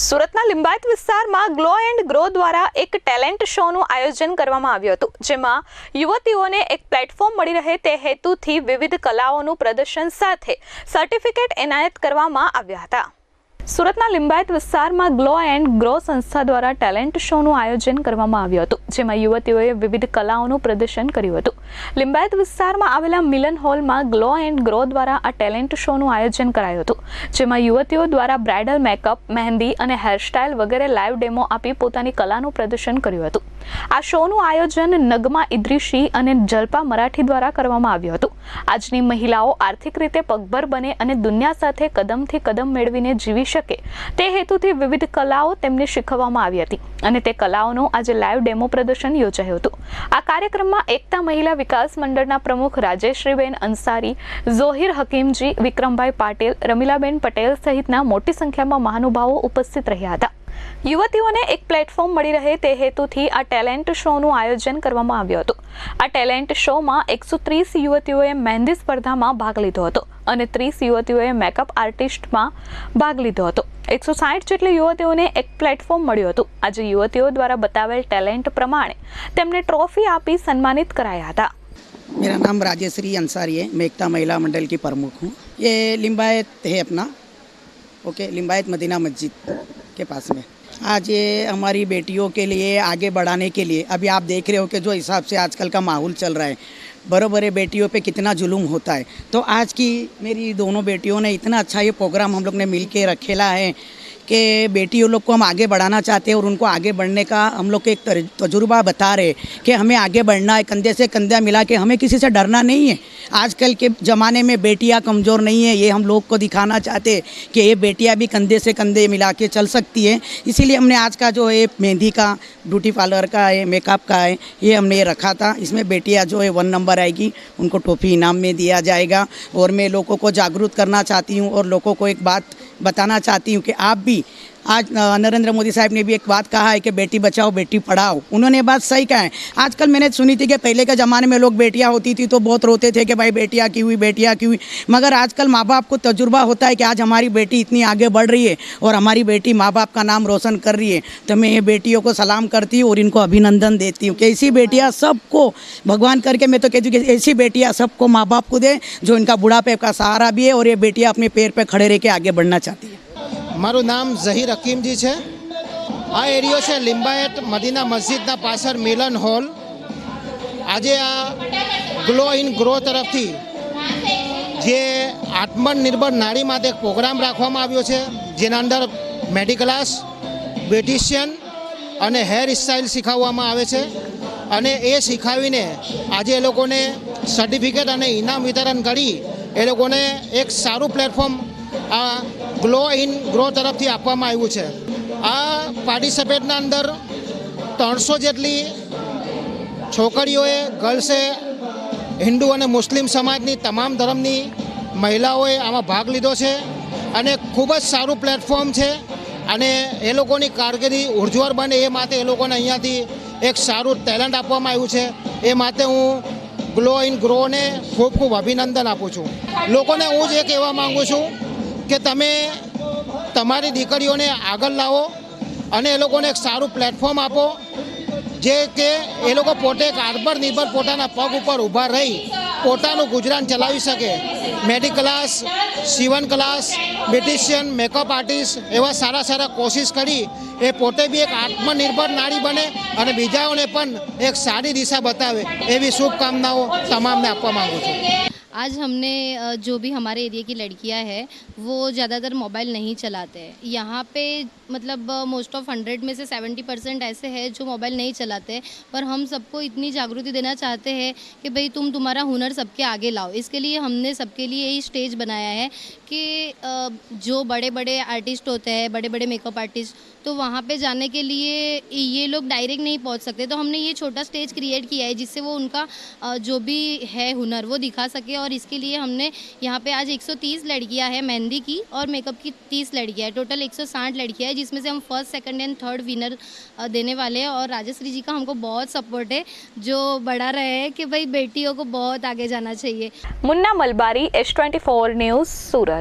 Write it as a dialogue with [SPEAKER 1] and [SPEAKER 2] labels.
[SPEAKER 1] સુરતના લિંબાયત વિસ્તારમાં glow and grow દ્વારા એક ટેલેન્ટ શોનું આયોજન કરવામાં આવ્યું હતું, જેમાં યુવતીઓને એક પ્લેટફોર્મ મળી રહે તે હેતુથી વિવિધ કલાઓનું પ્રદર્શન સાથે સર્ટિફિકેટ એનાયત કરવામાં આવ્યા હતા. સુરતના લિંબાયત વિસ્તારમાં ગ્લો એન્ડ ગ્રો સંસ્થા દ્વારા ટેલેન્ટ શોનું આયોજન કરવામાં આવ્યું હતું, જેમાં યુવતીઓએ વિવિધ કલાઓનું પ્રદર્શન કર્યું હતું. લિંબાયત વિસ્તારમાં આવેલા મિલન હોલમાં ગ્લો એન્ડ ગ્રો દ્વારા આ ટેલેન્ટ શોનું આયોજન કરાયું હતું, જેમાં યુવતીઓ દ્વારા બ્રાઇડલ મેકઅપ, મહેંદી અને હેરસ્ટાઇલ વગેરે લાઈવ ડેમો આપી પોતાની કલાનું પ્રદર્શન કર્યું હતું. આ શોનું આયોજન નગમા ઇદ્રીશી અને જલ્પા મરાઠી દ્વારા કરવામાં આવ્યું હતું. આજની મહિલાઓ આર્થિક રીતે પગભર બને અને દુનિયા સાથે કદમથી કદમ મેળવીને જીવી શકે તે હેતુથી વિવિધ કલાઓ તેમને શીખવવામાં આવી હતી અને તે કલાઓનું આજે લાઈવ ડેમો પ્રદર્શન યોજાયું હતું. આ કાર્યક્રમમાં એકતા મહિલા વિકાસ મંડળના પ્રમુખ રાજેશ્રીબેન અંસારી, ઝોહિર હકીમજી, વિક્રમભાઈ પાટીલ, રમીલાબેન પટેલ સહિતના મોટી સંખ્યામાં મહાનુભાવો ઉપસ્થિત રહ્યા હતા. યુવતીઓને એક પ્લેટફોર્મ મળી રહે તે હેતુથી આ ટેલેન્ટ શોનું આયોજન કરવામાં આવ્યું હતું આ ટેલેન્ટ શોમાં એકસો ત્રીસ યુવતીઓએ મહેંદી સ્પર્ધામાં ભાગ લીધો હતો અને ત્રીસ યુવતીઓએ મેકઅપ આર્ટિસ્ટમાં ભાગ લીધો હતો એકસો સાઠ જેટલી યુવતીઓને એક પ્લેટફોર્મ મળ્યું હતું આજે યુવતીઓ દ્વારા બતાવેલ ટેલેન્ટ પ્રમાણે તેમને ટ્રોફી આપી સન્માનિત કરાયા હતા
[SPEAKER 2] मेरा नाम राजेश्री अंसारी है मैं एकता महिला मंडल की प्रमुख हूँ ये लिम्बायत है अपना ओके लिम्बायत मदीना मस्जिद के पास में। आज ये हमारी बेटियों के लिए, आगे बढ़ाने के लिए, अभी आप देख रहे हो कि जो हिसाब से आजकल का माहौल चल रहा है बरोबर है बेटियों पे कितना जुलूम होता है। तो आज की मेरी दोनों बेटियों ने इतना अच्छा ये प्रोग्राम हम लोग ने मिल के रखेला है कि बेटियों लोग को हम आगे बढ़ाना चाहते हैं और उनको आगे बढ़ने का हम लोग को एक तजुर्बा बता रहे कि हमें आगे बढ़ना है, कंधे से कंधा मिला के हमें किसी से डरना नहीं है। आजकल के ज़माने में बेटियाँ कमज़ोर नहीं है, ये हम लोग को दिखाना चाहते कि ये बेटियाँ भी कंधे से कंधे मिला के चल सकती है। इसीलिए हमने आज का जो है मेहंदी का, ब्यूटी पार्लर का है, मेकअप का है, ये हमने ये रखा था। इसमें बेटियाँ जो है वन नंबर आएगी, उनको टोपी इनाम में दिया जाएगा और मैं लोगों को जागरूक करना चाहती हूँ और लोगों को एक बात बताना चाहती हूँ कि आप भी आज नरेंद्र मोदी साहब ने भी एक बात कहा है कि बेटी बचाओ, बेटी पढ़ाओ। उन्होंने बात सही कहा है। आजकल मैंने सुनी थी कि पहले के ज़माने में लोग बेटियाँ होती थी तो बहुत रोते थे कि भाई बेटियाँ की हुई, बेटियाँ की हुई। मगर आजकल माँ बाप को तजुर्बा होता है कि आज हमारी बेटी इतनी आगे बढ़ रही है और हमारी बेटी माँ बाप का नाम रोशन कर रही है। तो मैं ये बेटियों को सलाम करती हूँ और इनको अभिनंदन देती हूँ कि ऐसी बेटियाँ सबको, भगवान करके मैं तो कहती हूँ कि ऐसी बेटियाँ सबको माँ बाप को दे जो इनका बुढ़ापे का सहारा भी है और ये बेटियाँ अपने पैर पर खड़े रह के आगे बढ़ना चाहती है।
[SPEAKER 3] મારું નામ ઝહીર હકીમજી છે. આ એરિયો છે લિંબાયત મદીના મસ્જિદના પાછળ મિલન હોલ. આજે આ ગ્લો ઇન ગ્રો તરફથી જે આત્મનિર્ભર નારી માટે પ્રોગ્રામ રાખવામાં આવ્યો છે, જેના અંદર મેડિકલાસ, બ્યુટિશિયન અને હેર સ્ટાઇલ શીખવવામાં આવે છે. અને એ શીખવીને આજે એ લોકોને સર્ટિફિકેટ અને ઇનામ વિતરણ કરી એ લોકોને એક સારું પ્લેટફોર્મ આ ગ્લો ઇન ગ્રો તરફથી આપવામાં આવ્યું છે. આ પાર્ટિસિપેટના અંદર ત્રણસો જેટલી છોકરીઓએ, ગર્લ્સે, હિન્દુ અને મુસ્લિમ સમાજની તમામ ધર્મની મહિલાઓએ આમાં ભાગ લીધો છે અને ખૂબ જ સારું પ્લેટફોર્મ છે અને એ લોકોની કારકિર્દી ઉર્જ્વળ બને એ માટે એ લોકોને અહીંયાથી એક સારું ટેલેન્ટ આપવામાં આવ્યું છે. એ માટે હું ગ્લો ઇન ગ્રોને ખૂબ ખૂબ અભિનંદન આપું છું. લોકોને હું જ એ કહેવા માગું છું કે તમે તમારી દીકરીઓને આગળ લાવો અને એ લોકોને એક સારું પ્લેટફોર્મ આપો, જે કે એ લોકો પોતે એક આત્મનિર્ભર પોતાના પગ ઉપર ઊભા રહી પોતાનું ગુજરાન ચલાવી શકે. મેડિક ક્લાસ સીવન ક્લાસ બ્યુટિશિયન મેકઅપ આર્ટિસ્ટ એવા સારા સારા કોશિશ કરી એ પોતે બી એક આત્મનિર્ભર નારી બને અને બીજાઓને પણ એક સારી દિશા બતાવે એવી શુભકામનાઓ તમામને આપવા માગું છું.
[SPEAKER 4] आज हमने जो भी हमारे एरिया की लड़कियाँ हैं, वो ज़्यादातर मोबाइल नहीं चलाते हैं। यहाँ पे मतलब मोस्ट ऑफ़ हंड्रेड में से सेवेंटी परसेंट ऐसे हैं जो मोबाइल नहीं चलाते पर हम सबको इतनी जागृति देना चाहते हैं कि भाई तुम तुम्हारा हुनर सबके आगे लाओ। इसके लिए हमने सबके लिए यही स्टेज बनाया है कि जो बड़े बड़े आर्टिस्ट होते हैं बड़े बड़े मेकअप आर्टिस्ट तो वहाँ पे जाने के लिए ये लोग डायरेक्ट नहीं पहुँच सकते। तो हमने ये छोटा स्टेज क्रिएट किया है जिससे वो उनका जो भी है हुनर, वो दिखा सके और इसके लिए हमने यहाँ पे आज 130 लड़कियाँ हैं मेहंदी की और मेकअप की 30 लड़कियाँ हैं। टोटल 160 लड़कियाँ हैं जिसमें से हम first second and third winner देने वाले हैं। और राजश्री जी का हमको बहुत सपोर्ट है, जो बढ़ा रहे हैं कि भाई बेटियों को बहुत आगे जाना चाहिए।
[SPEAKER 1] Munna Malbari S news Surat.